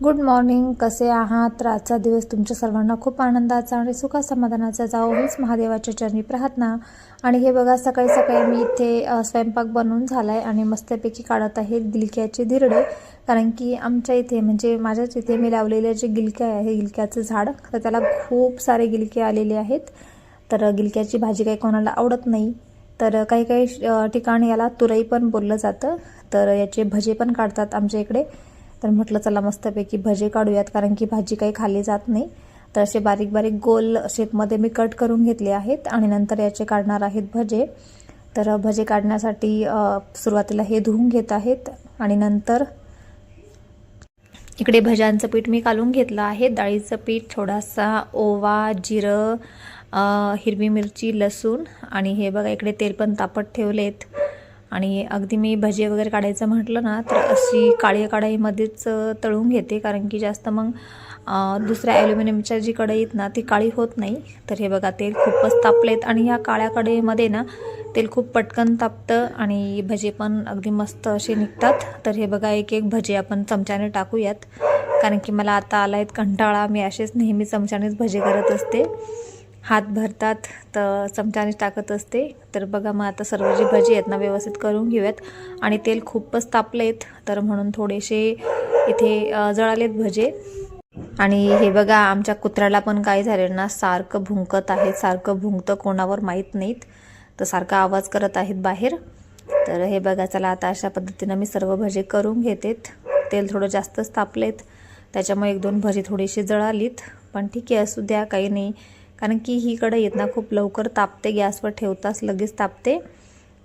Good morning कसे आहात? तर आजचा दिवस तुमच्या सर्वांना खूप आनंदाचा आणि सुखासमाधानाचा जावो हीच महादेवाच्या चरणी प्रार्थना. आणि हे बघा सकाळी सकाळी मी इथे स्वयंपाक बनवून झाला आहे आणि मस्तपैकी काढत आहे गिलक्याचे धिरडे. कारण की आमच्या इथे म्हणजे माझ्याच इथे मी लावलेले जे गिलके आहे गिलक्याचं झाड तर त्याला खूप सारे गिलके आलेले आहेत. तर गिलक्याची भाजी काही कोणाला आवडत नाही. तर काही काही ठिकाणी याला तुरई पण बोललं जातं. तर याचे भजे पण काढतात आमच्या इकडे. तर म्हटलं चला मस्तपैकी भजे काढूयात कारण की भाजी काही खाल्ली जात नाही. तर असे बारीक बारीक गोल शेपमध्ये मी कट करून घेतले आहेत आणि नंतर याचे काढणार आहेत भजे. तर भजे काढण्यासाठी सुरुवातीला हे धुवून घेत आहेत आणि नंतर इकडे भज्यांचं पीठ मी काढून घेतलं आहे. डाळीचं पीठ थोडासा ओवा जिरं हिरवी मिरची लसूण आणि हे बघा इकडे तेल पण तापत ठेवलेत. आणि अगदी मी भजी वगैरे काढायचं म्हटलं ना तर अशी काळी कढाईमध्येच तळून घेते. कारण की जास्त मग दुसऱ्या ॲल्युमिनियमच्या जी कढईत ना ती काळी होत नाही. तर हे बघा तेल खूपच तापलेत. आणि ह्या काळ्या कढईमध्ये ना तेल खूप पटकन तापतं आणि भजे पण अगदी मस्त असे निघतात. तर हे बघा एक एक भजे आपण चमच्याने टाकूयात. कारण की मला आता आला आहेत कंटाळा. मी असेच नेहमी चमच्यानेच भजे करत असते. हात भरतात तर चमच्याने टाकत असते. तर बघा मग आता सर्व जी भजी आहेत ना व्यवस्थित करून घेऊयात. आणि तेल खूपच तापलेत तर म्हणून थोडेसे इथे जळालेत भजे. आणि हे बघा आमच्या कुत्र्याला पण काय झाले ना सारखं भुंकत आहेत सारखं भुंकतं कोणावर माहीत नाहीत. तर सारखा आवाज करत आहेत बाहेर. तर हे बघा चला आता अशा पद्धतीनं मी सर्व भजे करून घेतेत. तेल थोडं जास्तच तापलेत. त्याच्यामुळे एक दोन भजी थोडीशी जळालीत. पण ठीक आहे असू द्या काही नाही. कारण की ही कढई येत ना खूप लवकर तापते गॅसवर ठेवताच लगेच तापते.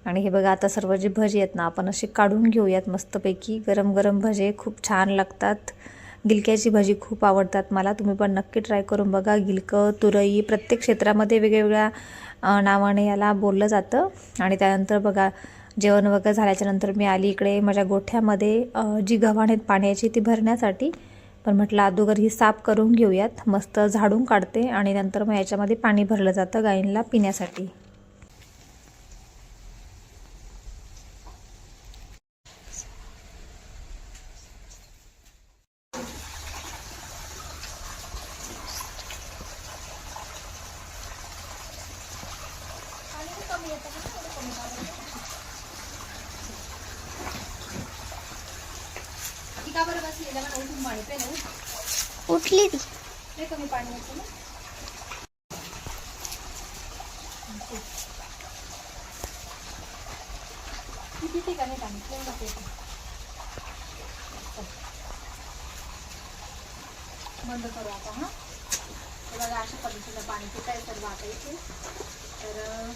आणि हे बघा आता सर्व जे भजे आहेत ना आपण असे काढून घेऊयात मस्तपैकी. गरम गरम भजे खूप छान लागतात. गिलक्याची भाजी खूप आवडतात मला तुम्ही पण नक्की ट्राय करून बघा. गिलकं तुरई प्रत्येक क्षेत्रामध्ये वेगवेगळ्या नावाने याला बोललं जातं. आणि त्यानंतर बघा जेवण वगैरे झाल्याच्यानंतर मी आली इकडे माझ्या गोठ्यामध्ये जी गव्हाण आहेत पाण्याची ती भरण्यासाठी. पण म्हटलं अगोदर ही साफ करून घेऊयात. मस्त झाडून काढते आणि नंतर मग याच्यामध्ये पाणी भरलं जातं गायींना पिण्यासाठी. उठली ती. बंद करू आता हां? बघा अशा पद्धतीनं पाणी पित आहे सर्व आता इथे तर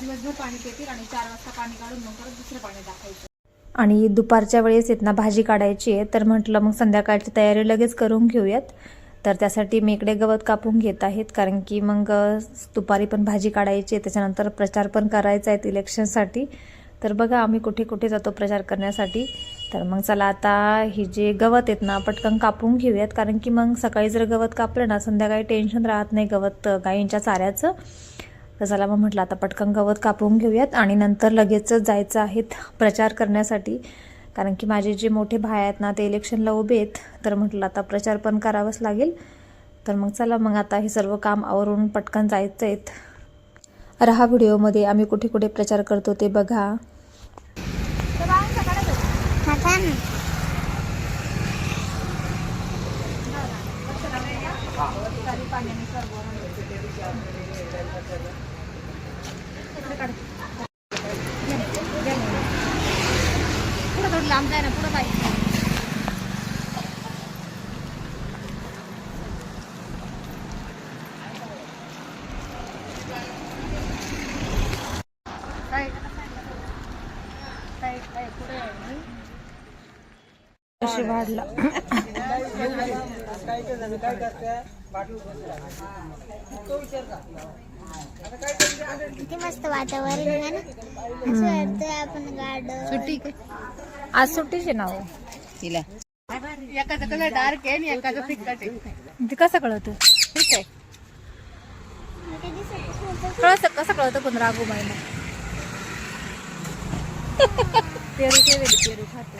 दिवसभर पाणी पितील आणि चार वाजता पाणी काढून मग परत दुसरं पाणी टाकायचं. आणि दुपारच्या वेळेस येत ना भाजी काढायची आहे तर म्हटलं मग संध्याकाळची तयारी लगेच करून घेऊयात. तर त्यासाठी मी इकडे गवत कापून घेत आहेत कारण की मग दुपारी पण भाजी काढायची आहे त्याच्यानंतर प्रचार पण करायचा आहे इलेक्शनसाठी. तर बघा आम्ही कुठे कुठे जातो प्रचार करण्यासाठी. तर मग चला आता हे जे गवत आहेत ना पटकन कापून घेऊयात कारण की मग सकाळी जर गवत कापलं ना संध्याकाळी टेन्शन राहत नाही गवत गायींच्या चाऱ्याचं. तर चला मग म्हटलं आता पटकन गवत कापून घेऊयात आणि नंतर लगेचच जायचं आहेत प्रचार करण्यासाठी. कारण की माझे जे मोठे भाई आहेत ना ते इलेक्शनला उभे आहेत. तर म्हटलं आता प्रचार पण करावाच लागेल. तर मग चला मग आता हे सर्व काम आवरून पटकन जायचं आहेत. अरे हा व्हिडिओमध्ये आम्ही कुठे कुठे प्रचार करतो ते बघा. आता पुढं थोडं लांब जाय ना पुढं बाई. अशी वाढला? किती मस्त वातावरण आहे ना. असं वाटतं आपण गाड सुट्टी. आज सुट्टीचे नाव तिला. एकाचा कलर डार्क आहे आणि एकाचा फिक्कट आहे. ते कसं कळतं? ठीक आहे. कळत कसं कळतं पण रागू बाईला पेरू केलेली पेरू खाते.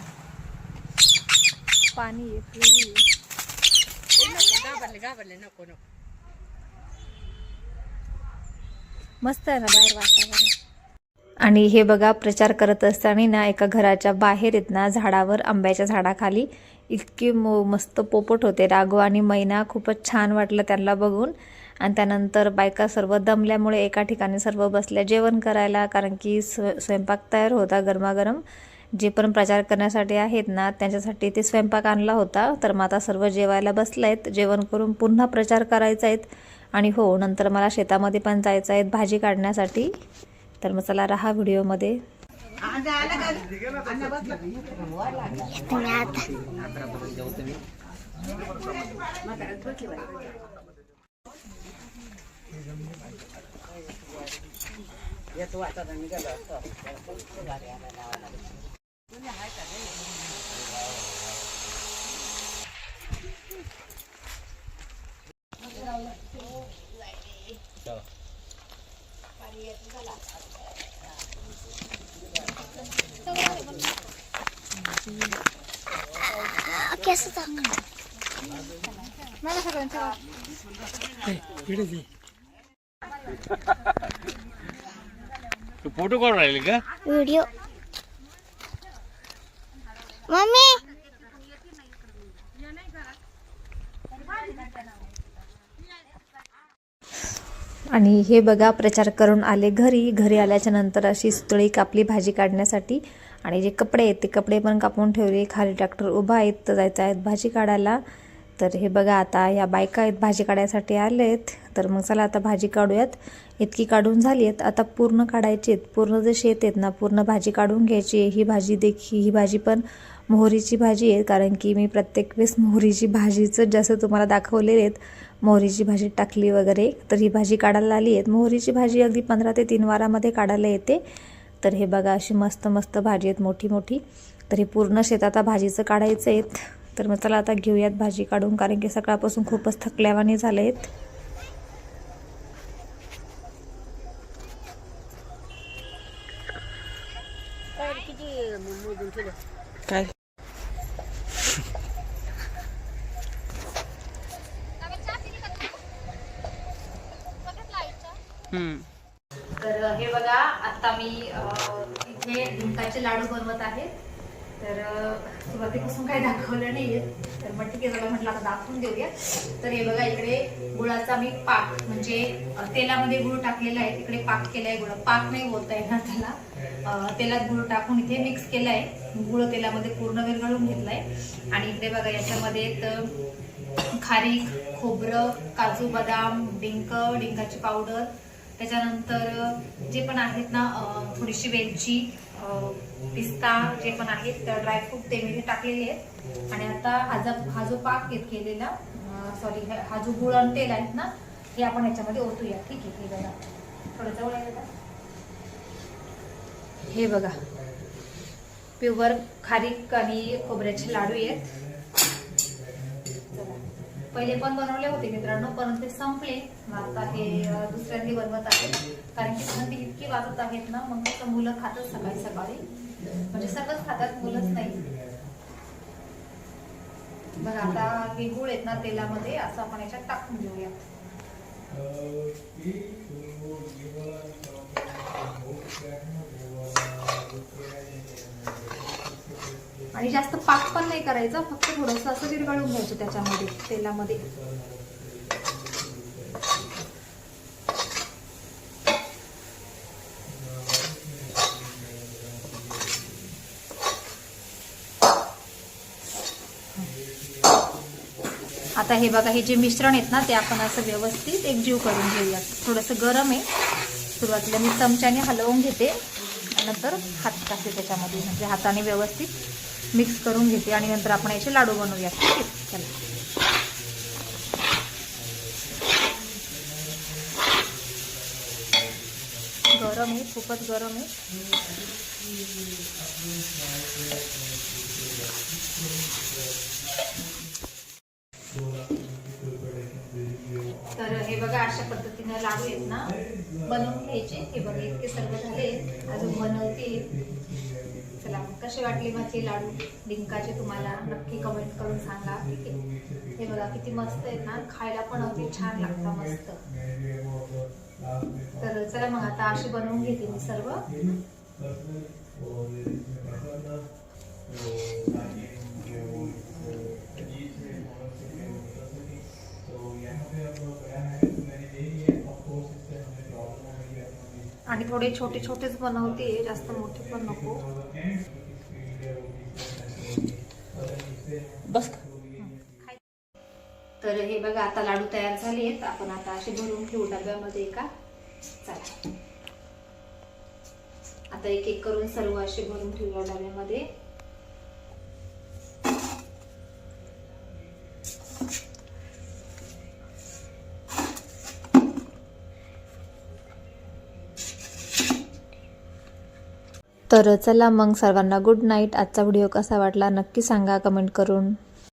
पाणी आहे पुरी आहे. घाबरले घाबरले नको नको. मस्त आहे ना बाहेर वातावरण. आणि हे बघा प्रचार करत असताना ना एका घराच्या बाहेर येत ना झाडावर आंब्याच्या झाडाखाली. इतकी मो मस्त पोपट होते. राघव आणि मैना खूपच छान वाटलं त्यांना बघून. आणि त्यानंतर बायका सर्व दमल्यामुळे एका ठिकाणी सर्व बसल्या जेवण करायला कारण की स्व स्वयंपाक तयार होता गरमागरम. जे पण प्रचार करण्यासाठी आहेत ना त्यांच्यासाठी ते स्वयंपाक आणला होता. तर मग आता सर्व जेवायला बसले आहेत जेवण करून पुन्हा प्रचार करायचा आहेत. आणि हो नंतर मला शेतामध्ये पण जायचं आहेत भाजी काढण्यासाठी. तर मग चला राहा व्हिडिओमध्ये. येतो आता 계속 당근. 나가서 괜찮아. 네, 그러지. 보도가로 알릴까? 의료. मम्मी. आणि हे बघा प्रचार करून आले घरी. घरी आल्याच्यानंतर अशी सुतळी कापली भाजी काढण्यासाठी. आणि जे कपडे आहेत ते कपडे पण कापून ठेवले. खाली ट्रॅक्टर उभा आहेत तर जायचं आहेत भाजी काढायला. तर हे बघा आता या बायका आहेत भाजी काढायसाठी आले आहेत तर मग चला आता भाजी काढूयात. इतकी काढून झाली आहेत. आता पूर्ण काढायची आहेत. पूर्ण जे शेत आहेत ना पूर्ण भाजी काढून घ्यायची ही भाजी देखी ही भाजी पण मोहरीची भाजी आहे कारण की मी प्रत्येक वेळेस मोहरीची भाजीचं जसं तुम्हाला दाखवलेले आहेत मोहरीची भाजी टाकली वगैरे तर ही भाजी काढायला आली आहेत मोहरीची भाजी अगदी पंधरा ते तीन वारामध्ये काढायला येते. तर हे बघा अशी मस्त मस्त भाजी आहेत मोठी मोठी. तर हे पूर्ण शेत आता भाजीचं काढायचं आहेत. तर मग चला आता घेऊयात भाजी काढून कारण की सकाळपासून खूपच थकल्यावाने झाले आहेत. काय तर हे आता मी इथे झुणकाचे लाडू बनवत आहे. तर सुरुवातीपासून काही दाखवलं नाही तर मग ठीक आहे जरा म्हटलं आता दाखवून देऊया. तर हे बघा इकडे गुळाचा मी पाक म्हणजे तेलामध्ये गुळ टाकलेला आहे. इकडे पाक केलाय गुळ. पाक नाही बोलता येणार त्याला. तेलात गुळ टाकून इथे मिक्स केलाय. गुळ तेलामध्ये पूर्ण विरघळून घेतलाय. आणि इकडे बघा याच्यामध्ये तर खारीक खोबरं काजू बदाम डिंक डिंकाची पावडर त्याच्यानंतर जे पण आहेत ना थोडीशी वेलची पिस्ता जे पण आहेत ड्रायफ्रूट ते मी इथे टाकलेले आहेत. आणि आता हा जो हा जो पाक केलेला सॉरी हा जो गुळ आणि तेल आहेत ना हे आपण याच्यामध्ये ओतूया ठीक आहे हे बघा. थोडं जवळ हे बघा. प्युअर खारीक आणि खोबऱ्याचे लाडू आहेत. पहिले पण बनवले होते मित्रांनो परंतु ते संपले. मग आता हे दुसऱ्यांदी बनवत आहेत. कारण की थंडी इतकी वाजत आहेत ना मग तर मुलं खातात सकाळी सकाळी. म्हणजे सगळंच खातात मुलंच नाही. बघ आता हे गुळ आहेत ना तेलामध्ये असं आपण याच्यात टाकून घेऊया आणि जास्त पाक पण नाही करायचं फक्त थोडस असं विरघळून घ्यायचं त्याच्यामध्ये तेलामध्ये. आता हे बघा हे जे मिश्रण आहेत ना ते आपण असं व्यवस्थित एकजीव करून घेऊया थोडंसं गरम आहे. सुरुवातीला मी चमच्याने हलवून घेते. नंतर हात टाकते त्याच्यामध्ये म्हणजे हाताने व्यवस्थित. मिक्स करून घेते आणि नंतर आपण याचे लाडू बनवूया. ठीक आहे चला. गरम आहे खूपच गरम आहे. तर हे बघा अशा पद्धतीने लाडू आहेत ना बनवून घ्यायचे. हे बघा इतके सर्व झाले अजून बनवते चला. कशी वाटली माझी लाडू डिंकाचे तुम्हाला नक्की कमेंट करून सांगा. ठीक आहे? हे बघा किती मस्त आहेत ना? खायला पण अगदी छान लागतं मस्त. तर चला मग आता अशी बनवून घेते मी सर्व. आणि थोडे छोटे छोटेच बनवते जास्त मोठे पण नको. बस तर हे बघा आता लाडू तयार झाले आहेत. आपण आता असे भरून ठेवू डब्यामध्ये का चला. आता एक एक करून सर्व असे भरून ठेवूया डब्यामध्ये. तर चला मग सर्वांना गुड नाईट आजचा व्हिडिओ कसा वाटला नक्की सांगा कमेंट करून.